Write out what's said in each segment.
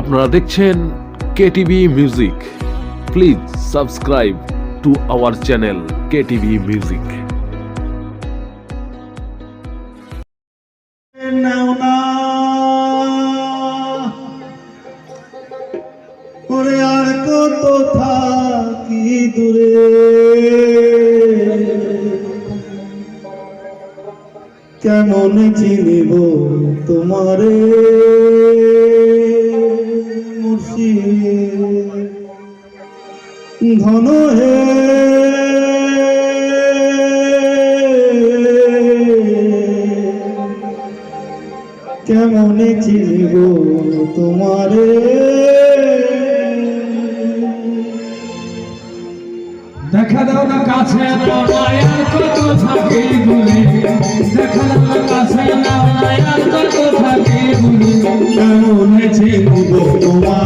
আপনারা দেখছেন KTV music. Please subscribe to our channel KTV music. আর কত কেমন চিনিব তোমারে? ধন হে। কেমন চিনব তোমারে? দেখা দাও না কাছে কত দেখা দাও না কাছে কেমন চিনব তোমারে?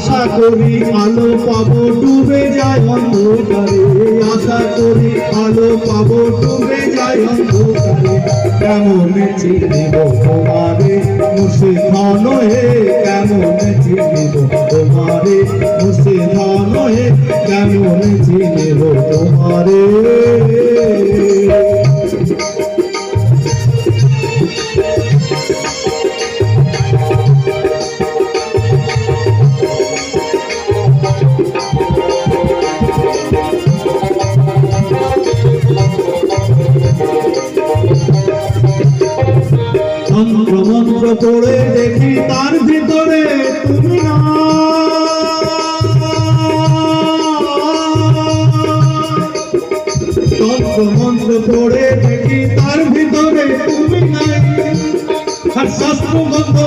আশা করি আলো পাবো, ডুবে যায় অন্ধকারে। আশা করি আলো পাবো, ডুবে যায় অন্ধকারে। কেমন চিনিব তোমারে? মুসে ধন হে কেমন চিনিব তোমারে? মুসে ধন হে কেমন চিনিব তোমারে? মন্ত্র পড়ে দেখি তার ভিতরে তুমি না তন্ত্র মন্ত্র পড়ে দেখি তার ভিতরে তুমি নাই। শাস্ত্র গন্ধ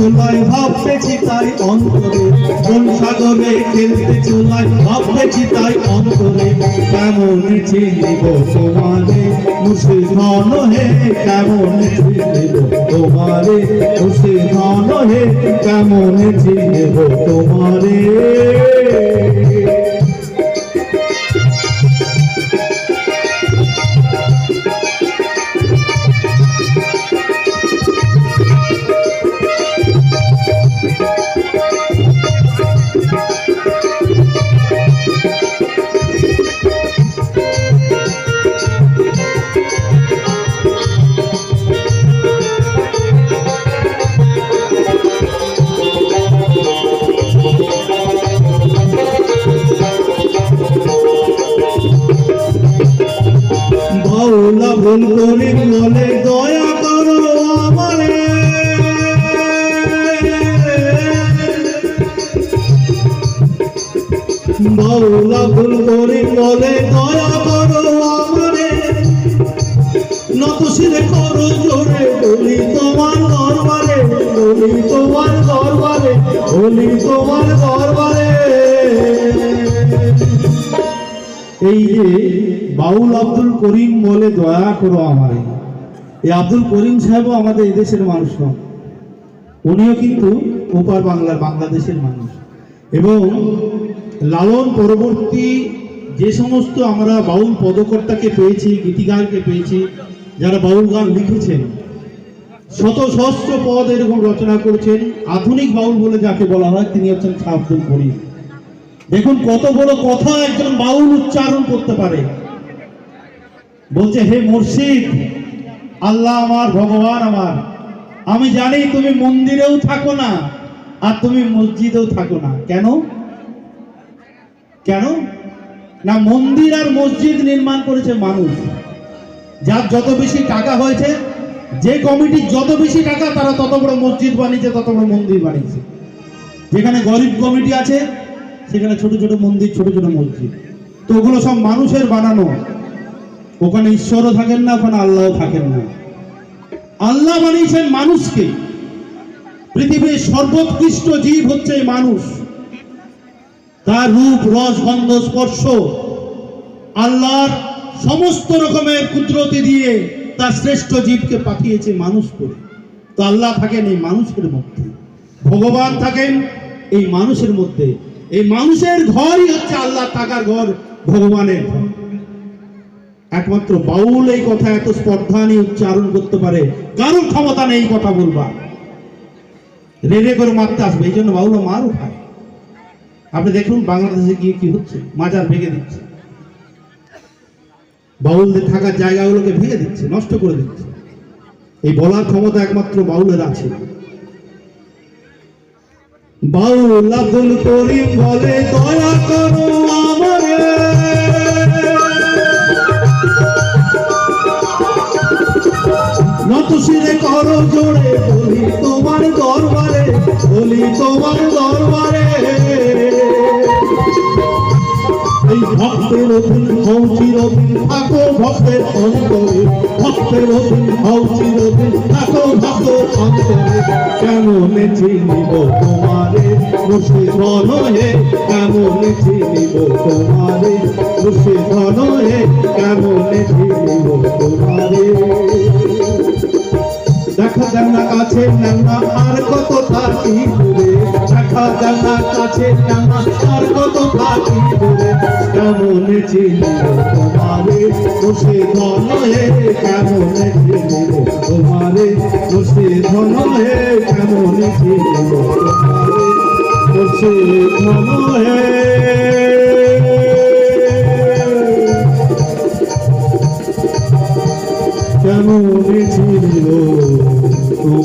চলাই ভাবতেছি তাই অন্তরে কোন সাগরে খেলতে চুলায় ভাবতেছি তাই অন্তরে কেমন চিনিব তোমারে? মুসে ধন হে, কেমন চিনিব তোমারে? মুসে ধন হে, কেমন চিনিব তোমারে? করি বলে দয়া করো আমারে। বাউলা ভুল করি বলে দয়া করো আমারে। নত শিরে করো জোরে বলি তোমার দরবারে বলি তোমার দরবারে বলি তোমার দরবারে। বাউল আব্দুল করিম বলে দয়া করো আমারে এই আব্দুল করিম সাহেবও আমাদের এই দেশের মানুষ নন। উনিও কিন্তু ওপার বাংলার বাংলাদেশের মানুষ। এবং লালন পরবর্তী যে সমস্ত আমরা বাউল পদকর্তাকে পেয়েছি, গীতিকারকে পেয়েছি, যারা বাউল গান লিখেছেন, শত সহস্র পদ এরকম রচনা করেছেন, আধুনিক বাউল বলে যাকে বলা হয়, তিনি হচ্ছেন শাহ আব্দুল করিম। দেখুন কত বড় কথা একজন বাউল উচ্চারণ করতে পারে। বলছে, হে মুর্শিদ, আল্লাহ আমার, ভগবান আমার, আমি জানি তুমি মন্দিরেও থাকো না আর তুমি মসজিদেও থাকো না। কেন? কেন? না, মন্দির আর মসজিদ নির্মাণ করেছে মানুষ। যার যত বেশি টাকা হয়েছে, যে কমিটির যত বেশি টাকা, তারা তত বড় মসজিদ বানিয়েছে, তত বড় মন্দির বানিয়েছে। যেখানে গরিব কমিটি আছে, সেখানে ছোট ছোট মন্দির, ছোট ছোট মসজিদ। তো ওগুলো সব মানুষের বানানো। ওখানে ঈশ্বরও থাকেন না, ওখানে আল্লাহও থাকেন না। আল্লাহ বানিয়েছেন মানুষকে। পৃথিবীর সর্বোৎকৃষ্ট জীব হচ্ছে মানুষ। তার রূপ, রস, গন্ধ, স্পর্শ আল্লাহর সমস্ত রকমের কুদরতি দিয়ে তার শ্রেষ্ঠ জীবকে পাঠিয়েছে মানুষ করে। তো আল্লাহ থাকেন এই মানুষের মধ্যে। ভগবান থাকেন এই মানুষের মধ্যে। এই মানুষের ঘরই হচ্ছে আল্লাহ থাকার ঘর, ভগবানের ঘর। একমাত্র বাউল এই কথা এত স্পর্ধা নিয়ে উচ্চারণ করতে পারে? কারোর ক্ষমতা নেই কথা বলবার। রেড়ে করে মারতে আসবে, এই জন্য বাউল মারও খায় আপনি দেখুন বাংলাদেশে গিয়ে কি হচ্ছে, মাজার ভেঙে দিচ্ছে। বাউলদের থাকার জায়গাগুলোকে ভেঙে দিচ্ছে, নষ্ট করে দিচ্ছে। এই বলার ক্ষমতা একমাত্র বাউলের আছে। বাউল আব্দুল করিম বলে, দয়া করো নত শিরে করো জোরে, বলি তোমার দরবারে, বলি তোমার দরবারে। এই ভক্তের অধীন হও চিরদিন, থাকো ভক্তের অন্তরে। ভক্তের অধীন হও চিরদিন, থাকো ভক্তের অন্তরে। কেমন চিনিব তোমারে? মুর্শিদ ধনয়ে কেমন চিনিব তোমারে? মুর্শিদ ধনয়ে কেমন চিনিব তোমারে? দেখা যান না কাছে না আর কত থাকি দূরে দেখা যান না কাছে না আর কত থাকি দূরে কেমন চিনিব তোমারে? বসে ধনয়ে কেমন চিনিব তোমারে? বসে ধনয়ে কেমন চিনিব তোমারে? বসে ধনয়ে। কেমন ছিল ঈশ্বর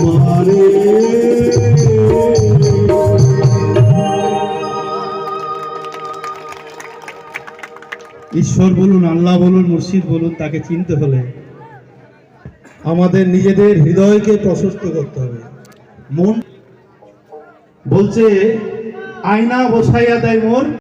বলুন, আল্লাহ বলুন, মুর্শিদ বলুন, তাকে চিনতে হলে আমাদের নিজেদের হৃদয়কে প্রশস্ত করতে হবে। মন বলছে, আয়না বসাইয়া দেয় মোর।